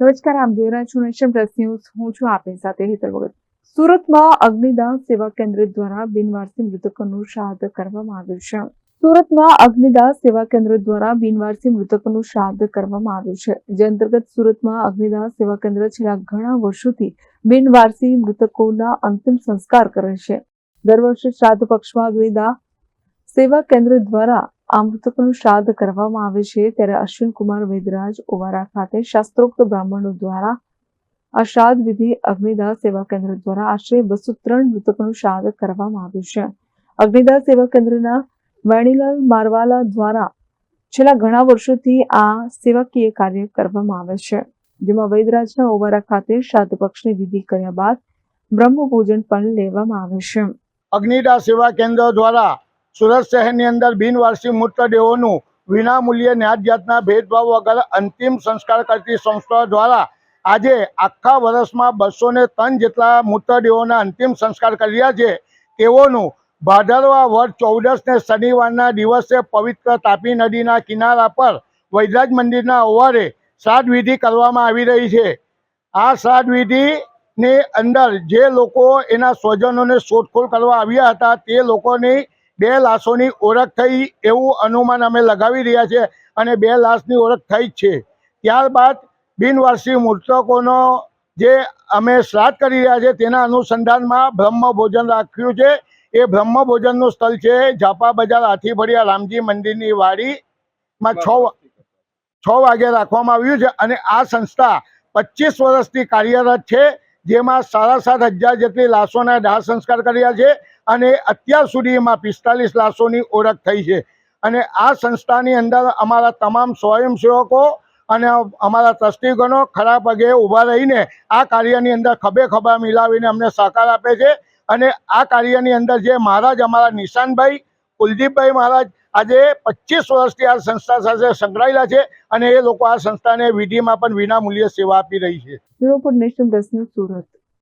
નમસ્કાર, આમ જોઈ રહ્યા છો નેશન પ્લસ ન્યૂઝ. હું છું આપની સાથે હેતલ ભગત. સુરતમાં અગ્નિદાહ સેવા કેન્દ્ર દ્વારા બિનવારસી મૃતકોનું શ્રાદ્ધ કરવામાં આવ્યું છે. સુરતમાં અગ્નિદાહ સેવા કેન્દ્ર દ્વારા બિનવારસી મૃતકોનું શ્રાદ્ધ કરવામાં આવ્યું છે. જે અંતર્ગત સુરતમાં અગ્નિદાહ સેવા કેન્દ્ર છેલ્લા ઘણા વર્ષોથી બિનવારસી મૃતકોના અંતિમ સંસ્કાર કરે છે. દર વર્ષે શ્રાદ્ધ પક્ષમાં અગ્નિદાહ સેવા કેન્દ્ર દ્વારા આ શ્રાદ્ધ કરવામાં આવે છે ત્યારે અશ્વિન કુમાર વેદરાજ ઓવારા ખાતે શાસ્ત્રોક્ત બ્રાહ્મણો દ્વારા આ વિધિ અગ્નિદાહ સેવા કેન્દ્ર દ્વારા આશરે બસો ત્રણ મૃતકોનું શ્રાદ્ધ કરવામાં આવ્યું છે. અગ્નિદાહ સેવા કેન્દ્રના વેણીલાલ મારવાલા દ્વારા છેલ્લા ઘણા વર્ષોથી આ સેવાકીય કાર્ય કરવામાં આવે છે. જેમાં વૈદરાજના ઓવારા ખાતે શ્રાદ્ધ પક્ષની વિધિ કર્યા બાદ બ્રહ્મ પૂજન પણ લેવામાં આવે છે. અગ્નિદાહ સેવા કેન્દ્ર દ્વારા સુરત શહેરની અંદર બિનવારસી મૃતદેહોનું વિનામૂલ્યે ન્યાજ જાતના ભેદભાવ વગર અંતિમ સંસ્કાર કરતી સંસ્થા દ્વારા આજે આખા વર્ષમાં બસો ને ત્રણ જેટલા મૃતદેહોના અંતિમ સંસ્કાર કર્યા છે. તેઓનું ભાદરવા વર્ષ ચૌદસ ને શનિવારના દિવસે પવિત્ર તાપી નદીના કિનારા પર વૈદરાજ મંદિરના ઓવારે શ્રાદ્ધવિધિ કરવામાં આવી રહી છે. આ શ્રાદ્ધવિધિની અંદર જે લોકો એના સ્વજનોને શોધખોળ કરવા આવ્યા હતા તે લોકોની બે લાશોની ઓળખ થઈ એવું અનુમાન અમે લગાવી રહ્યા છે અને બે લાશની ઓળખ થઈ જ છે. ત્યારબાદ બિનવારસી મૃતકોનો જે અમે શ્રાદ્ધ કરી રહ્યા છે તેના અનુસંધાનમાં બ્રહ્મ ભોજન રાખ્યું છે. એ બ્રહ્મ ભોજનનું સ્થળ છે ઝાપા બજાર હાથીભરિયા રામજી મંદિરની વાડીમાં છ છ વાગે રાખવામાં આવ્યું છે અને આ સંસ્થા પચીસ વર્ષથી કાર્યરત છે. જેમાં સાડા સાત હજાર જેટલી લાશોના દાહ સંસ્કાર કર્યા છે. અને અત્યાર સુધીમાં પિસ્તાલીસ લાશોની ઓળખ થઈ છે. અને આ સંસ્થાની અંદર અમારા તમામ સ્વયંસેવકો અને અમારા ટ્રસ્ટીગણો ખરા પગે ઊભા રહીને આ કાર્યની અંદર ખભે ખભા મિલાવીને અમને સહકાર આપે છે. અને આ કાર્યની અંદર જે મહારાજ અમારા નિશાનભાઈ, કુલદીપભાઈ મહારાજ આજે પચીસ વર્ષથી આ સંસ્થા સાથે સંકળાયેલા છે અને એ લોકો આ સંસ્થાને વિધિમાં પણ વિનામૂલ્યે સેવા આપી રહી છે. સુરત.